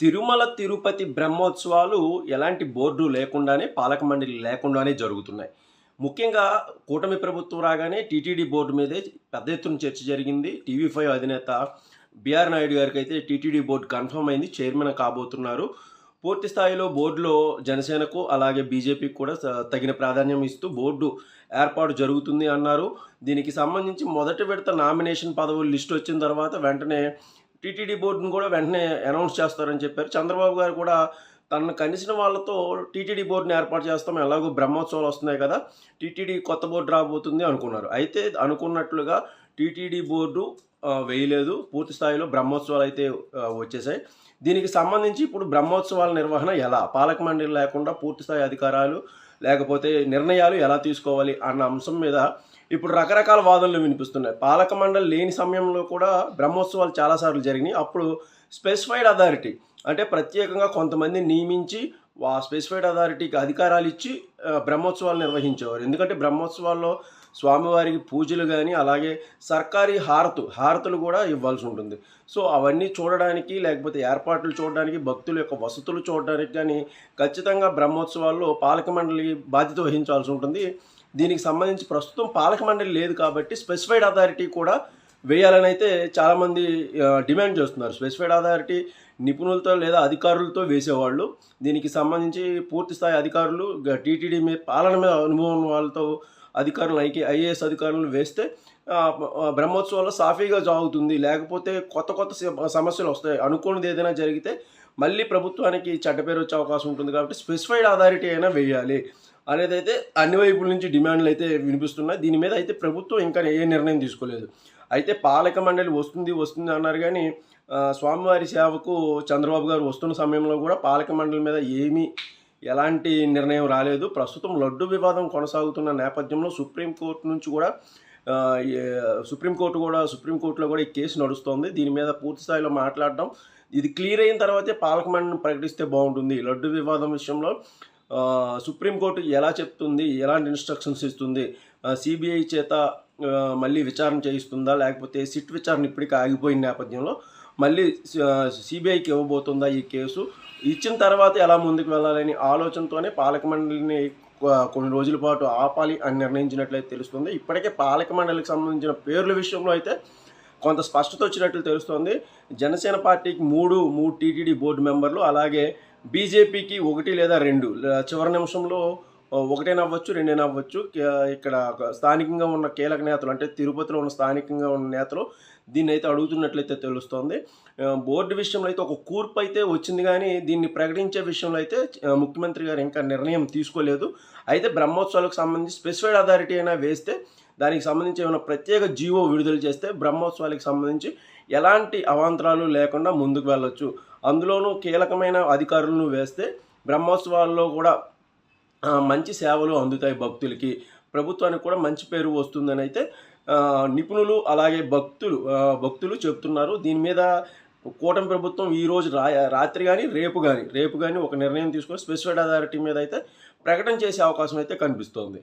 తిరుమల తిరుపతి బ్రహ్మోత్సవాలు ఎలాంటి బోర్డు లేకుండానే పాలక మండలి లేకుండానే జరుగుతున్నాయి. ముఖ్యంగా కూటమి ప్రభుత్వం రాగానే టీటీడీ బోర్డు మీదే పెద్ద ఎత్తున చర్చ జరిగింది. టీవీ ఫైవ్ అధినేత బిఆర్ నాయుడు గారికి అయితే టీటీడీ బోర్డు కన్ఫర్మ్ అయింది. చైర్మన్ కాబోతున్నారు. పూర్తి స్థాయిలో బోర్డులో జనసేనకు అలాగే బీజేపీకి కూడా తగిన ప్రాధాన్యం ఇస్తూ బోర్డు ఏర్పాటు జరుగుతుంది అన్నారు. దీనికి సంబంధించి మొదటి విడత నామినేషన్ పదవులు లిస్ట్ వచ్చిన తర్వాత వెంటనే టీటీడీ బోర్డును కూడా వెంటనే అనౌన్స్ చేస్తారని చెప్పారు. చంద్రబాబు గారు కూడా తనను కలిసిన వాళ్ళతో టీటీడీ బోర్డుని ఏర్పాటు చేస్తాం ఎలాగో బ్రహ్మోత్సవాలు వస్తున్నాయి కదా టీటీడీ కొత్త బోర్డు రాబోతుంది అనుకున్నారు. అయితే అనుకున్నట్లుగా టీటీడీ బోర్డు వేయలేదు. పూర్తి స్థాయిలో బ్రహ్మోత్సవాలు అయితే వచ్చేసాయి. దీనికి సంబంధించి ఇప్పుడు బ్రహ్మోత్సవాల నిర్వహణ ఎలా? పాలక మండలి లేకుండా పూర్తి స్థాయి అధికారాలు లేకపోతే నిర్ణయాలు ఎలా తీసుకోవాలి అన్న అంశం మీద ఇప్పుడు రకరకాల వాదనలు వినిపిస్తున్నాయి. పాలక మండలి లేని సమయంలో కూడా బ్రహ్మోత్సవాలు చాలాసార్లు జరిగినాయి. అప్పుడు స్పెసిఫైడ్ అథారిటీ అంటే ప్రత్యేకంగా కొంతమంది నియమించి ఆ స్పెసిఫైడ్ అథారిటీకి అధికారాలు ఇచ్చి బ్రహ్మోత్సవాలు నిర్వహించేవారు. ఎందుకంటే బ్రహ్మోత్సవాల్లో స్వామివారికి పూజలు కానీ అలాగే సర్కారీ హారతు హారతులు కూడా ఇవ్వాల్సి ఉంటుంది. సో అవన్నీ చూడడానికి లేకపోతే ఏర్పాట్లు చూడడానికి భక్తుల యొక్క వసతులు చూడడానికి కానీ ఖచ్చితంగా బ్రహ్మోత్సవాల్లో పాలక మండలి బాధ్యత వహించాల్సి ఉంటుంది. దీనికి సంబంధించి ప్రస్తుతం పాలక మండలి లేదు కాబట్టి స్పెసిఫైడ్ అథారిటీ కూడా వేయాలని అయితే చాలామంది డిమాండ్ చేస్తున్నారు. స్పెసిఫైడ్ అథారిటీ నిపుణులతో లేదా అధికారులతో వేసేవాళ్ళు. దీనికి సంబంధించి పూర్తి స్థాయి అధికారులు టీటీడీ మీద పాలన మీద అనుభవం వాళ్ళతో అధికారులు ఐకి ఐఏఎస్ అధికారులను వేస్తే బ్రహ్మోత్సవంలో బ్రహ్మోత్సవాల్లో సాఫీగా జాగుతుంది లేకపోతే కొత్త కొత్త సమస్యలు వస్తాయి. అనుకోనిది ఏదైనా జరిగితే మళ్ళీ ప్రభుత్వానికి చెడ్డ పేరు వచ్చే అవకాశం ఉంటుంది కాబట్టి స్పెసిఫైడ్ అథారిటీ అయినా వేయాలి. అనేది అయితే అన్ని వైపుల నుంచి డిమాండ్లు అయితే వినిపిస్తున్నాయి. దీని మీద అయితే ప్రభుత్వం ఇంకా ఏ నిర్ణయం తీసుకోలేదు. అయితే పాలక మండలి వస్తుంది వస్తుంది అన్నారు కానీ స్వామివారి సేవకు చంద్రబాబు గారు వస్తున్న సమయంలో కూడా పాలక మండలి మీద ఏమీ ఎలాంటి నిర్ణయం రాలేదు. ప్రస్తుతం లడ్డు వివాదం కొనసాగుతున్న నేపథ్యంలో సుప్రీంకోర్టు నుంచి కూడా సుప్రీంకోర్టు కూడా సుప్రీంకోర్టులో కూడా ఈ కేసు నడుస్తోంది. దీని మీద పూర్తి స్థాయిలో మాట్లాడడం. ఇది క్లియర్ అయిన తర్వాతే పాలక మండలిని ప్రకటిస్తే బాగుంటుంది. లడ్డు వివాదం విషయంలో సుప్రీంకోర్టు ఎలా చెప్తుంది ఎలాంటి ఇన్స్ట్రక్షన్స్ ఇస్తుంది సిబిఐ చేత మళ్ళీ విచారణ చేయిస్తుందా లేకపోతే సిట్ విచారణ ఇప్పటికీ ఆగిపోయిన నేపథ్యంలో మళ్ళీ సిబిఐకి ఇవ్వబోతుందా ఈ కేసు? ఇచ్చిన తర్వాత ఎలా ముందుకు వెళ్ళాలని ఆలోచనతోనే పాలక మండలిని కొన్ని రోజుల పాటు ఆపాలి అని నిర్ణయించినట్లయితే తెలుస్తుంది. ఇప్పటికే పాలక మండలికి సంబంధించిన పేర్ల విషయంలో అయితే కొంత స్పష్టత వచ్చినట్లు తెలుస్తోంది. జనసేన పార్టీకి మూడు మూడు టీటీడీ బోర్డు మెంబర్లు అలాగే బీజేపీకి ఒకటి లేదా రెండు. చివరి నిమిషంలో ఒకటేనవ్వచ్చు రెండేనవ్వచ్చు అవ్వచ్చు ఇక్కడ ఒక స్థానికంగా ఉన్న కీలక నేతలు అంటే తిరుపతిలో ఉన్న స్థానికంగా ఉన్న నేతలు దీన్ని అయితే అడుగుతున్నట్లయితే తెలుస్తోంది. బోర్డు విషయంలో అయితే ఒక కూర్పు అయితే వచ్చింది కానీ దీన్ని ప్రకటించే విషయంలో అయితే ముఖ్యమంత్రి గారు ఇంకా నిర్ణయం తీసుకోలేదు. అయితే బ్రహ్మోత్సవాలకు సంబంధించి స్పెసిఫైడ్ అథారిటీ అయినా వేస్తే దానికి సంబంధించి ఏమైనా ప్రత్యేక జీవో విడుదల చేస్తే బ్రహ్మోత్సవాలకు సంబంధించి ఎలాంటి అవాంతరాలు లేకుండా ముందుకు వెళ్ళొచ్చు. అందులోనూ కీలకమైన అధికారులను వేస్తే బ్రహ్మోత్సవాల్లో కూడా మంచి సేవలు అందుతాయి భక్తులకి. ప్రభుత్వానికి కూడా మంచి పేరు వస్తుందని అయితే నిపుణులు అలాగే భక్తులు భక్తులు చెప్తున్నారు. దీని మీద కూటమి ప్రభుత్వం ఈ రోజు రా రాత్రి కానీ రేపు కానీ రేపు కానీ ఒక నిర్ణయం తీసుకొని స్పెసిఫైడ్ అథారిటీ మీద అయితే ప్రకటన చేసే అవకాశం అయితే కనిపిస్తోంది.